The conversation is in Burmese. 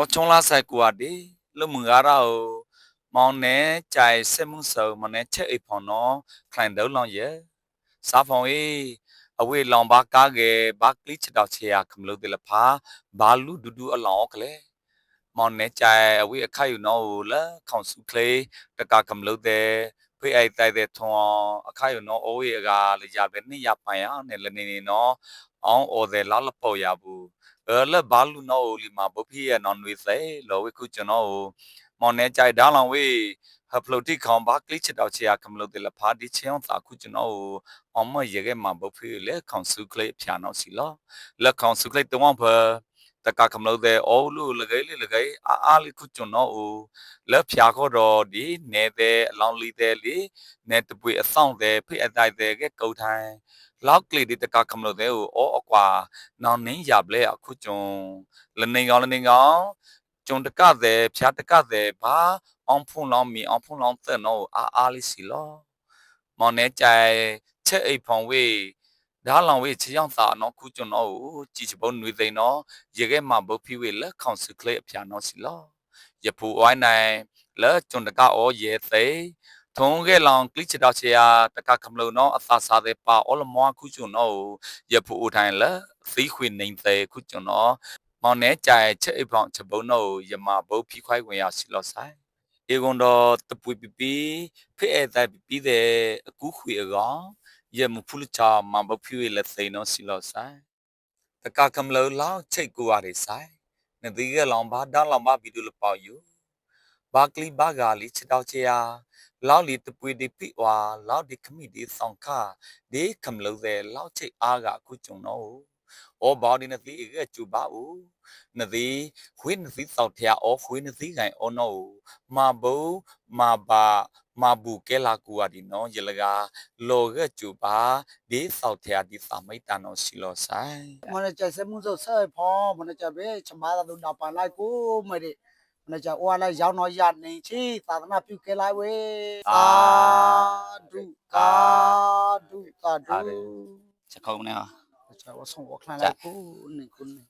ဩချုံလာဆိုင်ကွာဒီလူမငါရာဟိုမောင်နေကြိုင်စမှုဆောမနေချက်အိဖော်နော်ခိုင်တော့လောင်ရဲ့စာဖုံအေးအဝေးလောင်ပါကားကဲဘာကလစ်ချတော့ချေရခမလို့တယ်လဖာဘာလူဒူဒူအလောင်ကလေးမောင်နေကြိုင်အဝေးအခိုက်ယူနော်ဟိုလာခေါင်စုကလေးတကခမလို့တယ် ဖေးအိုက်တိုက်တဲ့ထွန်အခါယူနော်အိုးရကလေရပဲနိရပိုင်ရနဲ့လနေနေနော်အောင်အော်တယ်လာလပေါ့ရဘူးအဲလဘာလူနော်လီမာဘဖိရနော်နွေစေလောဝေခုကျွန်တော်မောင်နေကြဒါလောင်ဝေးဟပလိုတိခေါင်ဘာကလစ်ချတော့ချေရခမလို့တယ်လဖာဒီချေအောင်သာခုကျွန်တော်အမရခဲ့မှာဘဖိလေခေါင်စုကလေဖြာနော်စီလောလက်ခေါင်စုကလေတုံးဖ တကကမလို့တဲ့အော်လူလကေလကေအာအာလီခုကျွန်တော်လက်ဖြာခေါ်တော့ဒီနေတဲ့အလောင်းလီတဲ့လေနေတပွေအဆောင်တဲ့ဖိအတိုက်တဲ့ကကုတ်ထိုင်းလောက်ကလေးဒီတကကမလို့တဲ့အော်အကွာနောင်နင်းရပလဲအခုကျွန်လနေကောင်းလနေကောင်းကျွန်တကတဲ့ဖြာတကတဲ့ဘာအောင်ဖုန်လောင်းမီအောင်ဖုန်လောင်းတဲ့နော်အာအာလီစီလောမောင်နေကြိုင်ချက်အိဖောင်ဝေး ဒါလောင်ဝေးချေအောင်သာနော်ခုကျွန်တော်ကြည်ချပုံနွေသိန်းနော်ရေခဲမှာဘုဖိဝေလက်ခေါင်စကလေးအပြာနော်စီလောရဖူအိုင်းနိုင်လက်ကျွန်တကအောရေသိထုံးခဲ့လောင်ကလစ်ချတော့ချေရတကကမလို့နော်အသာစားတဲ့ပါအော်လမွားခုကျွန်တော်ရဖူအိုထိုင်လက်သီးခွေနေသေးခုကျွန်တော်မောင်နေကြိုင်ချက်အိဖောင်ချက်ပုံနော်ယမဘုဖိခွိုက်ဝင်ရစီလောဆိုင်ေ ကွန်တော့တပွေပီပီဖေးတဲ့ပီပီတဲ့အကူခွေအကောင်ရမဖူးချာမဘဖြူလက်သိနော်စီလောဆိုင်တကကမလောလောက်ချိတ်ကိုရတယ်ဆိုင်နဒီကလောင်ဘာဒါလောင်ဘာဗီဒီယိုလပေါယူဘာကလီဘာဂါလီချတောက်ချရာလောက်လီတပွေဒီပိဝါလောက်ဒီခမီဒီဆောင်ခဒီကမလောတဲ့လောက်ချိတ်အားကအခုကြုံတော့ ဩဘာဒီနသီကကျူပါဦးနသီခွေးနသီစောက်ထရဩခွေးနသီကင်ဩနောမာဘူမာဘာမာဘူကဲလာကူအဒီနော်ယလကလောကကျူပါဒီစောက်ထရဒီသမိတ်တနောစီလောဆိုင်မနကြစမှုဆိုဆဲဖောမနကြပဲချမာသာတို့နောက်ပါလိုက်ကိုမရမနကြအိုအလိုက်ရောက်တော့ရနေချီသာသနာပြုကဲလိုက်ဝေသာဓုကာဓုကာဓုချက်ခုံးနေဟာ ကြဝဆုံဝခလာလိုက်ကိုနေခုနေ